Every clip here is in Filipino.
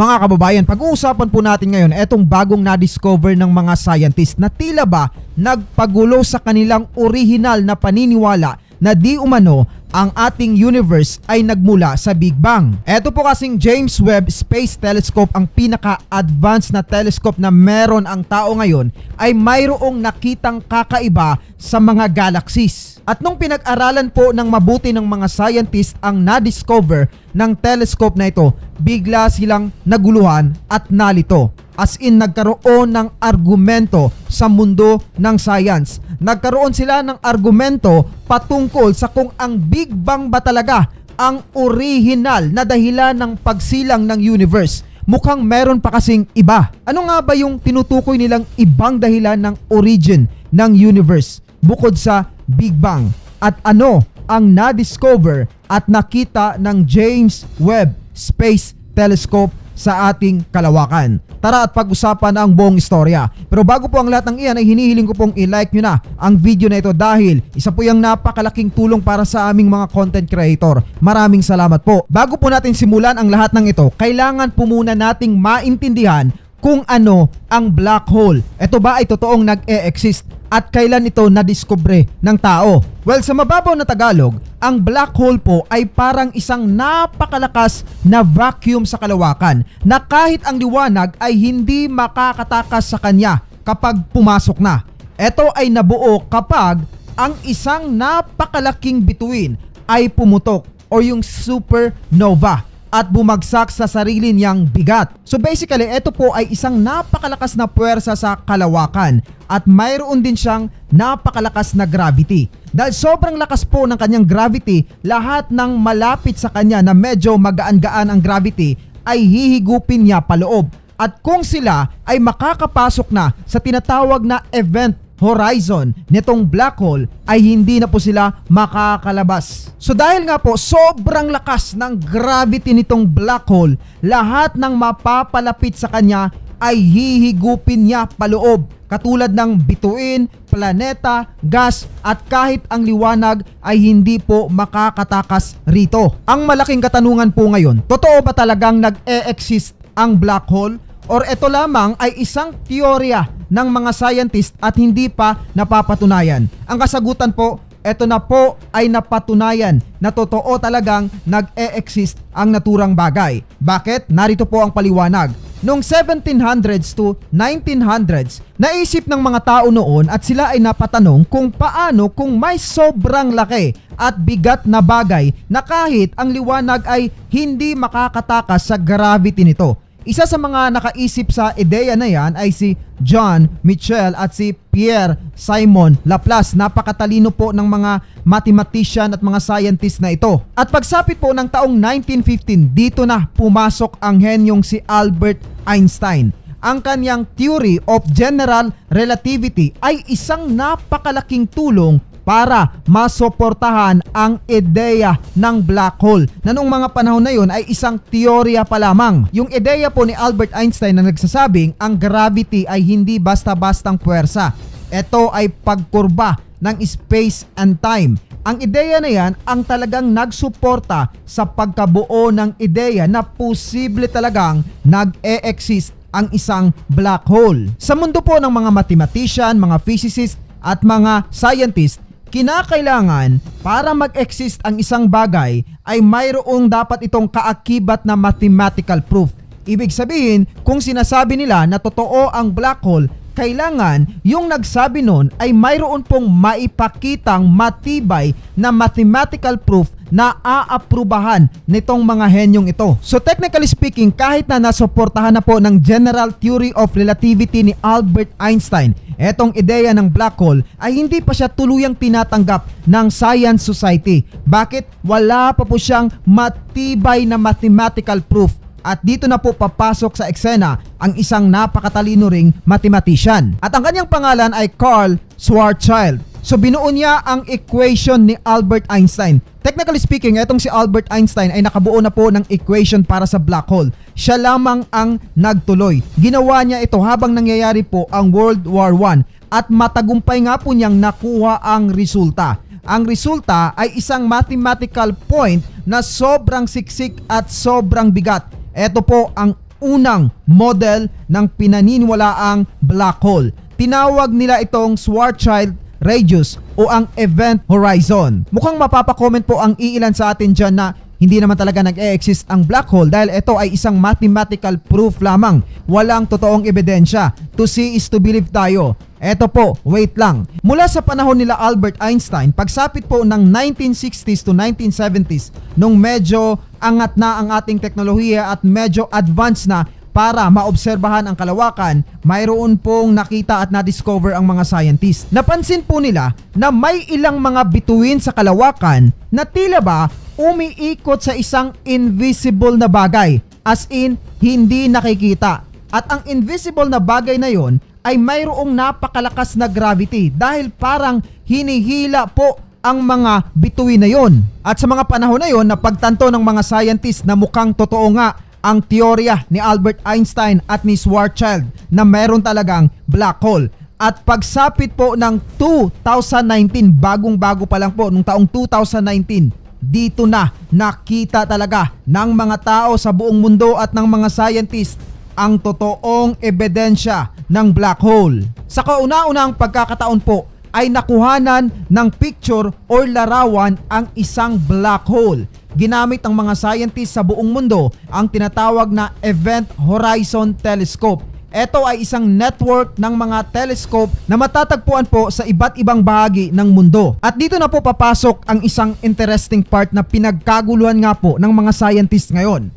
Mga kababayan, pag-uusapan po natin ngayon etong bagong na-discover ng mga scientist na tila ba nagpagulo sa kanilang orihinal na paniniwala na di umano ang ating universe ay nagmula sa Big Bang. Ito po kasing James Webb Space Telescope ang pinaka-advanced na telescope na meron ang tao ngayon ay mayroong nakitang kakaiba sa mga galaxies. At nung pinag-aralan po ng mabuti ng mga scientist ang na-discover ng telescope na ito, bigla silang naguluhan at nalito. As in nagkaroon ng argumento sa mundo ng science. Nagkaroon sila ng argumento patungkol sa kung ang Big Bang ba talaga ang original na dahilan ng pagsilang ng universe. Mukhang meron pa kasing iba. Ano nga ba yung tinutukoy nilang ibang dahilan ng origin ng universe bukod sa Big Bang? At ano ang na-discover at nakita ng James Webb Space Telescope sa ating kalawakan. Tara at pag-usapan ang buong istorya. Pero bago po ang lahat ng iyan ay hinihiling ko pong i-like nyo na ang video na ito dahil isa po yung napakalaking tulong para sa aming mga content creator. Maraming salamat po. Bago po natin simulan ang lahat ng ito, kailangan po muna nating maintindihan kung ano ang black hole. Ito ba ay totoong nag-e-exist at kailan ito nadiskubre ng tao? Well, sa mababaw na Tagalog, ang black hole po ay parang isang napakalakas na vacuum sa kalawakan na kahit ang liwanag ay hindi makakatakas sa kanya kapag pumasok na. Ito ay nabuo kapag ang isang napakalaking bituin ay pumutok o yung supernova at bumagsak sa sarili niyang bigat. So basically, ito po ay isang napakalakas na puwersa sa kalawakan at mayroon din siyang napakalakas na gravity. Dahil sobrang lakas po ng kanyang gravity, lahat ng malapit sa kanya na medyo magaan-gaan ang gravity ay hihigupin niya paloob. At kung sila ay makakapasok na sa tinatawag na event horizon nitong black hole ay hindi na po sila makakalabas. So dahil nga po sobrang lakas ng gravity nitong black hole, lahat ng mapapalapit sa kanya ay hihigupin niya paloob katulad ng bituin, planeta, gas at kahit ang liwanag ay hindi po makakatakas rito. Ang malaking katanungan po ngayon, totoo ba talagang nag-e-exist ang black hole? Or ito lamang ay isang teorya ng mga scientist at hindi pa napapatunayan? Ang kasagutan po, ito na po ay napatunayan na totoo talagang nag-e-exist ang naturang bagay. Bakit? Narito po ang paliwanag. Noong 1700s to 1900s, naisip ng mga tao noon at sila ay napatanong kung paano kung may sobrang laki at bigat na bagay na kahit ang liwanag ay hindi makakatakas sa gravity nito. Isa sa mga nakaisip sa ideya na yan ay si John Mitchell at si Pierre Simon Laplace. Napakatalino po ng mga mathematician at mga scientist na ito. At pagsapit po ng taong 1915, dito na pumasok ang henyong si Albert Einstein. Ang kanyang theory of general relativity ay isang napakalaking tulong para masuportahan ang ideya ng black hole na noong mga panahon na yun ay isang teorya pa lamang. Yung ideya po ni Albert Einstein na nagsasabing ang gravity ay hindi basta-bastang puwersa. Ito ay pagkurba ng space and time. Ang ideya na yan ang talagang nagsuporta sa pagkabuo ng ideya na posible talagang nag-e-exist ang isang black hole. Sa mundo po ng mga mathematician, mga physicist at mga scientist, kinakailangan para mag-exist ang isang bagay ay mayroong dapat itong kaakibat na mathematical proof. Ibig sabihin, kung sinasabi nila na totoo ang black hole, kailangan yung nagsabi nun ay mayroon pong maipakitang matibay na mathematical proof na aaprubahan nitong mga henyong ito. So technically speaking, kahit na nasuportahan na po ng General Theory of Relativity ni Albert Einstein, etong ideya ng black hole ay hindi pa siya tuluyang tinatanggap ng Science Society. Bakit? Wala pa po siyang matibay na mathematical proof at dito na po papasok sa eksena ang isang napakatalino ring mathematician. At ang kanyang pangalan ay Carl Schwarzschild. So binuo niya ang equation ni Albert Einstein. Technically speaking, itong si Albert Einstein ay nakabuo na po ng equation para sa black hole. Siya lamang ang nagtuloy. Ginawa niya ito habang nangyayari po ang World War I at matagumpay nga po niyang nakuha ang resulta. Ang resulta ay isang mathematical point na sobrang siksik at sobrang bigat. Ito po ang unang model ng pinaniniwalaang black hole. Tinawag nila itong Schwarzschild radius o ang event horizon. Mukhang mapapakomment po ang iilan sa atin dyan na hindi naman talaga nag-e-exist ang black hole dahil ito ay isang mathematical proof lamang. Walang totoong ebidensya. To see is to believe tayo. Eto po, wait lang. Mula sa panahon nila Albert Einstein, pagsapit po ng 1960s to 1970s, nung medyo angat na ang ating teknolohiya at medyo advanced na para maobserbahan ang kalawakan, mayroon pong nakita at na-discover ang mga scientist. Napansin po nila na may ilang mga bituin sa kalawakan na tila ba umiikot sa isang invisible na bagay. As in, hindi nakikita. At ang invisible na bagay na yon ay mayroong napakalakas na gravity dahil parang hinihila po ang mga bituin na yon. At sa mga panahon na yon, napagtanto ng mga scientist na mukhang totoo nga ang teorya ni Albert Einstein at ni Schwarzschild na meron talagang black hole. At pagsapit po ng 2019, bagong-bago pa lang po, nung taong 2019, dito na nakita talaga ng mga tao sa buong mundo at ng mga scientist ang totoong ebidensya ng black hole. Sa kauna-unang pagkakataon po ay nakuhanan ng picture or larawan ang isang black hole. Ginamit ng mga scientists sa buong mundo ang tinatawag na Event Horizon Telescope. Ito ay isang network ng mga telescope na matatagpuan po sa iba't ibang bahagi ng mundo. At dito na po papasok ang isang interesting part na pinagkaguluhan nga po ng mga scientists ngayon.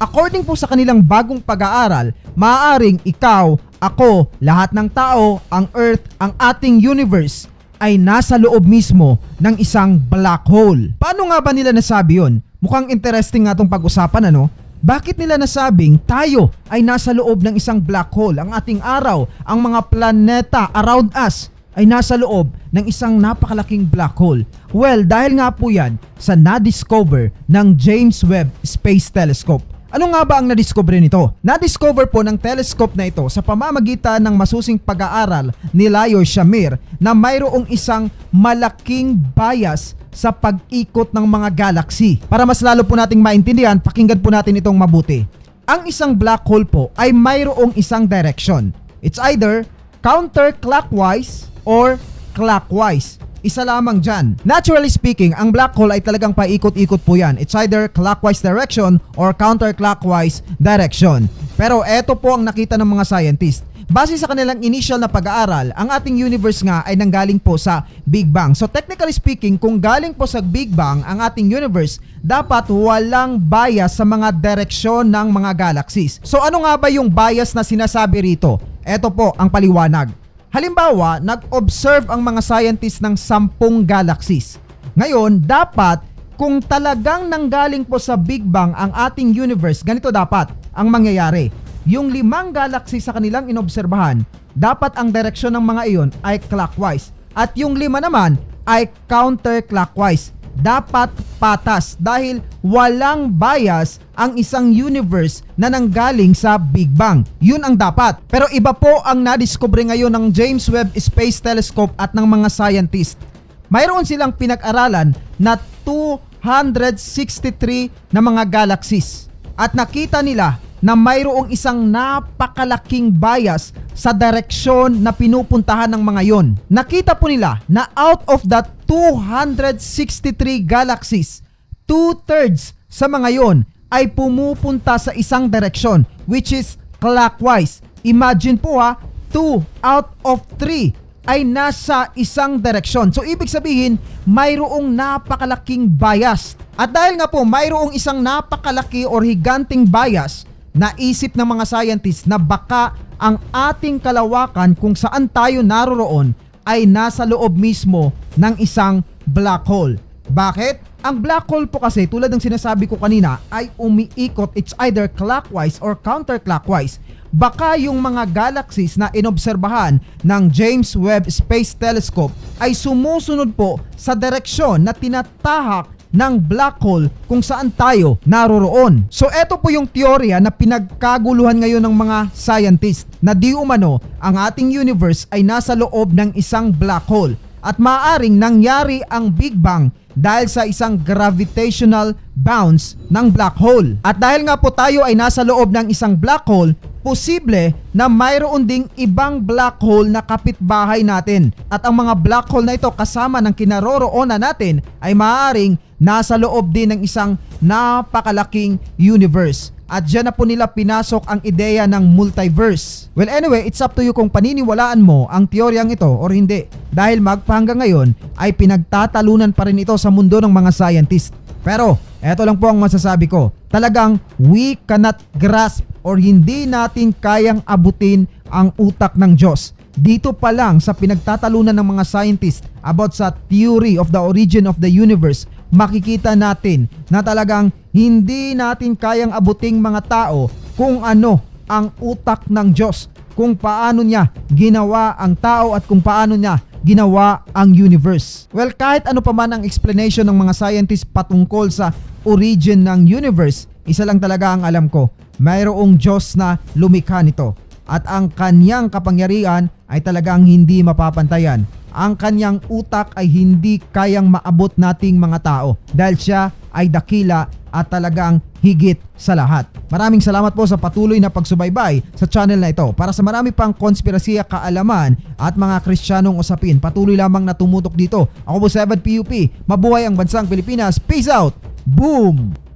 According po sa kanilang bagong pag-aaral, maaaring ikaw, ako, lahat ng tao, ang Earth, ang ating universe ay nasa loob mismo ng isang black hole. Paano nga ba nila nasabi yon? Mukhang interesting nga itong pag-usapan ano? Bakit nila nasabing tayo ay nasa loob ng isang black hole? Ang ating araw, ang mga planeta around us ay nasa loob ng isang napakalaking black hole. Well, dahil nga po yan sa na-discover ng James Webb Space Telescope. Ano nga ba ang nadiscover nito? Na-discover po ng telescope na ito sa pamamagitan ng masusing pag-aaral ni Lyor Shamir na mayroong isang malaking bias sa pag-ikot ng mga galaxy. Para mas lalo po nating maintindihan, pakinggan po natin itong mabuti. Ang isang black hole po ay mayroong isang direction. It's either counterclockwise or clockwise. Isa lamang dyan. Naturally speaking, ang black hole ay talagang paikot-ikot po yan. It's either clockwise direction or counterclockwise direction. Pero eto po ang nakita ng mga scientist. Base sa kanilang initial na pag-aaral, ang ating universe nga ay nanggaling po sa Big Bang. So technically speaking, kung galing po sa Big Bang ang ating universe, dapat walang bias sa mga direksyon ng mga galaxies. So ano nga ba yung bias na sinasabi rito? Eto po ang paliwanag. Halimbawa, nag-observe ang mga scientists ng sampung galaxies. Ngayon, dapat kung talagang nanggaling po sa Big Bang ang ating universe, ganito dapat ang mangyayari. Yung limang galaxy sa kanilang inobserbahan, dapat ang direksyon ng mga iyon ay clockwise. At yung lima naman ay counterclockwise. Dapat patas dahil walang bias ang isang universe na nanggaling sa Big Bang. Yun ang dapat. Pero iba po ang nadiskubre ngayon ng James Webb Space Telescope at ng mga scientist. Mayroon silang pinag-aralan na 263 na mga galaxies. At nakita nila na mayroong isang napakalaking bias sa direksyon na pinupuntahan ng mga yon. Nakita po nila na out of the 263 galaxies, two-thirds sa mga yon ay pumupunta sa isang direksyon which is clockwise. Imagine po ha, 2 out of 3 ay nasa isang direksyon. So ibig sabihin, mayroong napakalaking bias. At dahil nga po mayroong isang napakalaki or higanting bias, naisip ng mga scientists na baka ang ating kalawakan kung saan tayo naroroon ay nasa loob mismo ng isang black hole. Bakit? Ang black hole po kasi tulad ng sinasabi ko kanina ay umiikot it's either clockwise or counterclockwise. Baka yung mga galaxies na inobserbahan ng James Webb Space Telescope ay sumusunod po sa direksyon na tinatahak ng black hole kung saan tayo naroroon. So eto po yung teorya na pinagkaguluhan ngayon ng mga scientist na di umano ang ating universe ay nasa loob ng isang black hole at maaring nangyari ang Big Bang dahil sa isang gravitational bounce ng black hole. At dahil nga po tayo ay nasa loob ng isang black hole, posible na mayroon ding ibang black hole na kapitbahay natin. At ang mga black hole na ito kasama ng kinaroroonan natin ay maaaring nasa loob din ng isang napakalaking universe. At dyan na po nila pinasok ang ideya ng multiverse. Well anyway, it's up to you kung paniniwalaan mo ang teoryang ito or hindi. Dahil magpahanggang ngayon ay pinagtatalunan pa rin ito sa mundo ng mga scientist. Pero eto lang po ang masasabi ko. Talagang we cannot grasp or hindi natin kayang abutin ang utak ng Diyos. Dito pa lang sa pinagtatalunan ng mga scientist about sa theory of the origin of the universe, makikita natin na talagang hindi natin kayang abuting mga tao kung ano ang utak ng Diyos, kung paano niya ginawa ang tao at kung paano niya ginawa ang universe. Well, kahit ano pa man ang explanation ng mga scientists patungkol sa origin ng universe, isa lang talaga ang alam ko, mayroong Diyos na lumikha nito at ang kanyang kapangyarihan ay talagang hindi mapapantayan. Ang kanyang utak ay hindi kayang maabot nating mga tao dahil siya ay dakila at talagang higit sa lahat. Maraming salamat po sa patuloy na pagsubaybay sa channel na ito. Para sa marami pang konspirasiya, kaalaman at mga kristyanong usapin, patuloy lamang na tumutok dito. Ako po 7 PUP. Mabuhay ang bansang Pilipinas. Peace out! Boom!